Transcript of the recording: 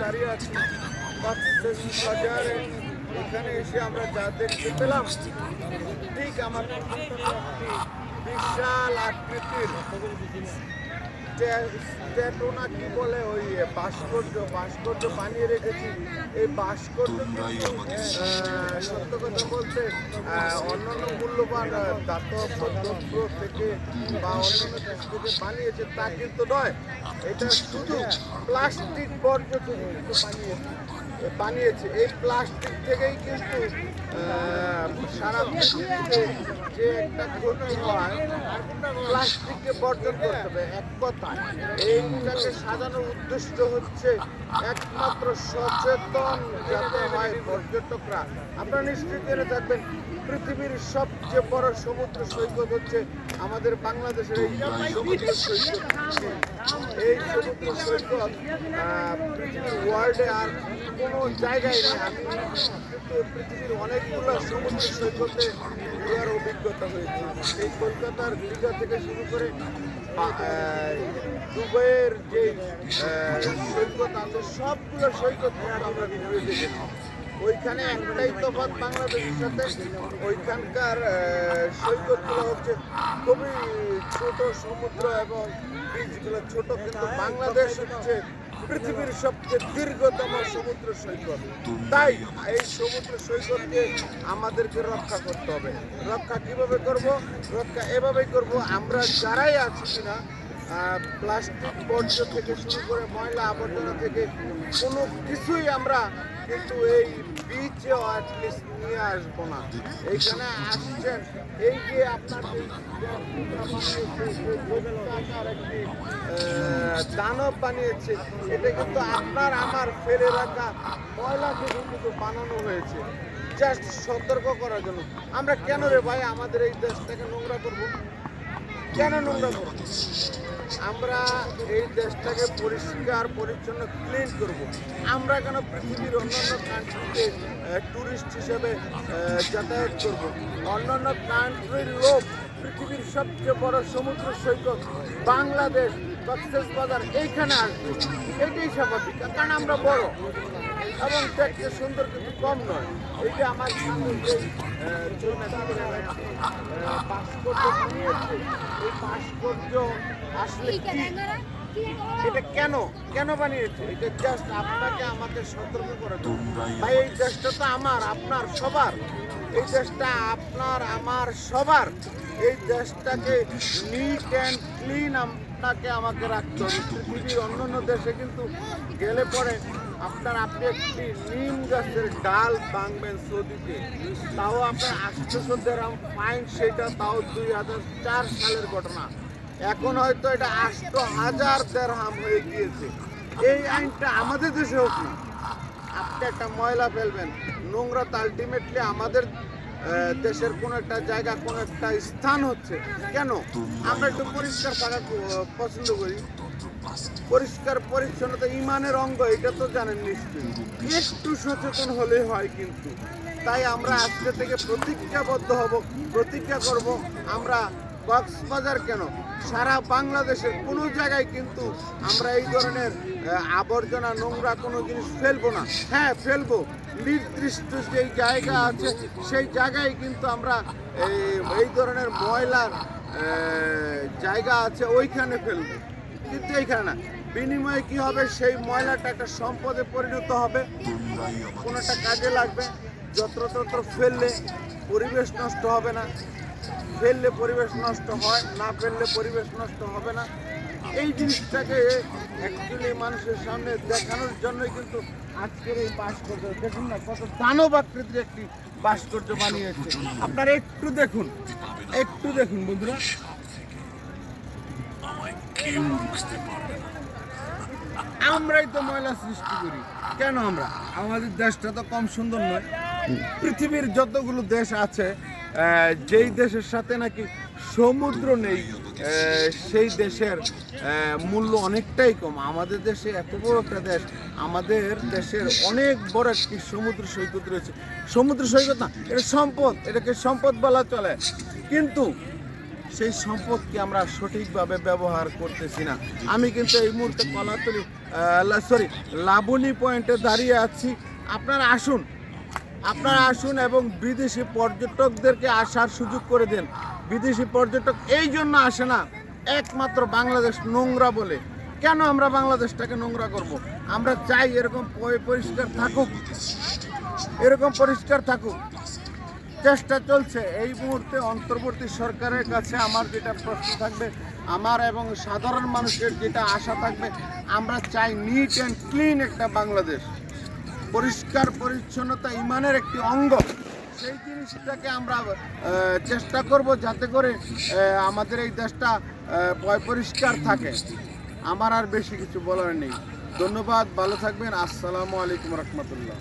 দাঁড়িয়ে আছি বাজারে এখানে এসে আমরা যা দেখতে পেলাম ঠিক আমার বিশাল আকৃতির স্ট্যাটু না কি বলে ওই ভাস্কর্য ভাস্কর্য বানিয়ে রেখেছি। এই ভাস্কর্য সত্য কথা বলতে অন্যান্য মূল্যবান দাতব্য দ্রব্য থেকে বা অন্যান্য দেশ থেকে বানিয়েছে তা কিন্তু নয়। এটা শুধু প্লাস্টিক বর্জ্য বানিয়েছে। বানিয়েছে। এই প্লাস্টিক থেকেই কিন্তু সারা পৃথিবীতে যে একটা ক্ষতি হয়, প্লাস্টিককে বর্জন করতে হবে, এক কথা এইটাকে সাজানোর উদ্দেশ্য হচ্ছে একমাত্র সচেতন যাতে হয় পর্যটকরা। আপনারা নিশ্চিত জেনে থাকবেন পৃথিবীর সবচেয়ে বড় সমুদ্র সৈকত হচ্ছে আমাদের বাংলাদেশের এই সমুদ্র সৈকত। এই সমুদ্র সৈকত পৃথিবীর ওয়ার্ল্ডে আর কোনো জায়গায় নেই। আমি কিন্তু পৃথিবীর অনেকগুলো সমুদ্র সৈকতে ঘোরার অভিজ্ঞতা হয়েছে। এই কলকাতার দীঘা থেকে শুরু করে দুবাইয়ের যে সৈকত আছে, সবগুলো সৈকত আমরা ঘুরে দেখেছি। ওইখানে একটাই তফাৎ বাংলাদেশের সাথে। ওইখানকার সৈকতগুলো হচ্ছে খুবই ছোট সমুদ্র এবং বীজগুলো ছোট, কিন্তু বাংলাদেশ হচ্ছে পৃথিবীর সবচেয়ে দীর্ঘতম সমুদ্র সৈকত। তাই এই সমুদ্র সৈকতকে আমাদেরকে রক্ষা করতে হবে। রক্ষা কীভাবে করব? রক্ষা এভাবেই করব, আমরা যারাই আছি কিনা প্লাস্টিক বর্জ্য থেকে শুরু করে ময়লা আবর্জনা থেকে কোনো কিছুই আমরা কিন্তু এই বিচেও অ্যাটলিস্ট নিয়ে আসব না। এইখানে আসছেন, এই যে আপনার দানব বানিয়েছে, এটা কিন্তু আপনার, আমার ফেলে রাখা ময়লা থেকে কিন্তু বানানো হয়েছে। জাস্ট সতর্ক করার জন্য। আমরা কেন রে ভাই আমাদের এই দেশটাকে নোংরা করব? কেন নোংরা করব? আমরা এই দেশটাকে পরিষ্কার পরিচ্ছন্ন ক্লিন করব। আমরা কেন পৃথিবীর অন্যান্য কান্ট্রিতে ট্যুরিস্ট হিসেবে যাতায়াত করব। অন্যান্য কান্ট্রির লোক পৃথিবীর সবচেয়ে বড় সমুদ্র সৈকত বাংলাদেশ কক্সেস বাজার এইখানে আসবে। এটাই স্বাভাবিক কারণ আমরা বড়। এবং দেখতে সুন্দর কিন্তু কম নয়। যে আমার সামনে যে ভাস্কর্য বানিয়েছে এই ভাস্কর্য আসলে এটা? কেন? কেন বানিয়েছে? এটা জাস্ট আপনাকে আমাকে সতর্ক করে। ভাই এই দেশটা তো আমার আপনার সবার। এই দেশটা আপনার আমার সবার। এই দেশটাকে নিট অ্যান্ড ক্লিন আপনাকে আমাকে রাখতে হবে। পৃথিবীর অন্য দেশে কিন্তু গেলে পরে আপনার আপনি একটি নিম গাছের ডাল ভাঙবেন সৌদিতে। তাও আপনার আটশোশো দেরাম ফাইন সেটা তাও দুই হাজার চার সালের ঘটনা। এখন হয়তো এটা আষ্ট হাজার দেড়হাম হয়ে গিয়েছে। এই আইনটা আমাদের দেশেও কি আপনি একটা ময়লা ফেলবেন, নোংরা তো আলটিমেটলি আমাদের দেশের কোন একটা জায়গা, কোন একটা স্থান হচ্ছে। কেন? আমরা একটু পরিষ্কার থাকা পছন্দ করি। পরিষ্কার, পরিচ্ছন্নতা ইমানের অঙ্গ, এটা তো জানেন নিশ্চয়ই। একটু সচেতন হলে হয় কিন্তু। তাই আমরা আজকে থেকে প্রতিজ্ঞাবদ্ধ হব, প্রতিজ্ঞা করব, আমরা কক্সবাজার কেন? সারা বাংলাদেশের কোনো জায়গায় কিন্তু আমরা এই ধরনের আবর্জনা, নোংরা কোনো জিনিস ফেলব না। হ্যাঁ ফেলব। নির্দিষ্ট যেই জায়গা আছে, সেই জায়গায় কিন্তু আমরা এই- এই ধরনের ময়লার জায়গা আছে, ওইখানে ফেলব। কিন্তু এইখানে না। বিনিময়ে কি হবে? সেই ময়লাটা একটা সম্পদে পরিণত হবে। কোনো একটা কাজে লাগবে? যত্রতত্র ফেললে পরিবেশ নষ্ট হবে না। ফেললে পরিবেশ নষ্ট হয়, না ফেললে পরিবেশ নষ্ট হবে না। এই জিনিসটাকে অ্যাকচুয়ালি মানুষের সামনে দেখানোর জন্যই কিন্তু আজকের এই ভাস্কর্য। দেখুন না, কত দানব আকৃতির একটি ভাস্কর্য বানিয়েছে। আপনারা একটু দেখুন একটু দেখুন বন্ধুরা। আমরাই তো ময়লা সৃষ্টি করি। কেন আমরা? আমাদের দেশটা তো কম সুন্দর নয়। পৃথিবীর যতগুলো দেশ আছে যেই দেশের সাথে নাকি সমুদ্র নেই সেই দেশের মূল্য অনেকটাই কম। আমাদের দেশে এত বড় একটা দেশ, আমাদের দেশের অনেক বড় একটি সমুদ্র সৈকত রয়েছে। সমুদ্র সৈকত না, এটা সম্পদ, এটাকে সম্পদ বলা চলে। কিন্তু সেই সম্পদকে আমরা সঠিকভাবে ব্যবহার করতেছি না। আমি কিন্তু এই মুহূর্তে কলাতলি সরি লাবণী পয়েন্টে দাঁড়িয়ে আছি। আপনারা আসুন। আপনারা আসুন এবং বিদেশি পর্যটকদেরকে আসার সুযোগ করে দেন। বিদেশি পর্যটক এই জন্য আসে না, একমাত্র বাংলাদেশ নোংরা বলে। কেন আমরা বাংলাদেশটাকে নোংরা করব? আমরা চাই এরকম পরিষ্কার থাকুক। এরকম পরিষ্কার থাকুক। চেষ্টা চলছে। এই মুহূর্তে অন্তর্বর্তী সরকারের কাছে আমার যেটা প্রশ্ন থাকবে, আমার এবং সাধারণ মানুষের যেটা আশা থাকবে, আমরা চাই নিট অ্যান্ড ক্লিন একটা বাংলাদেশ। পরিষ্কার, পরিচ্ছন্নতা ইমানের একটি অঙ্গ। সেই জিনিসটাকে আমরা চেষ্টা করব যাতে করে আমাদের এই দেশটা পরিষ্কার থাকে। আমার আর বেশি কিছু বলার নেই। ধন্যবাদ, ভালো থাকবেন। আসসালামু আলাইকুম রহমতুল্লাহ।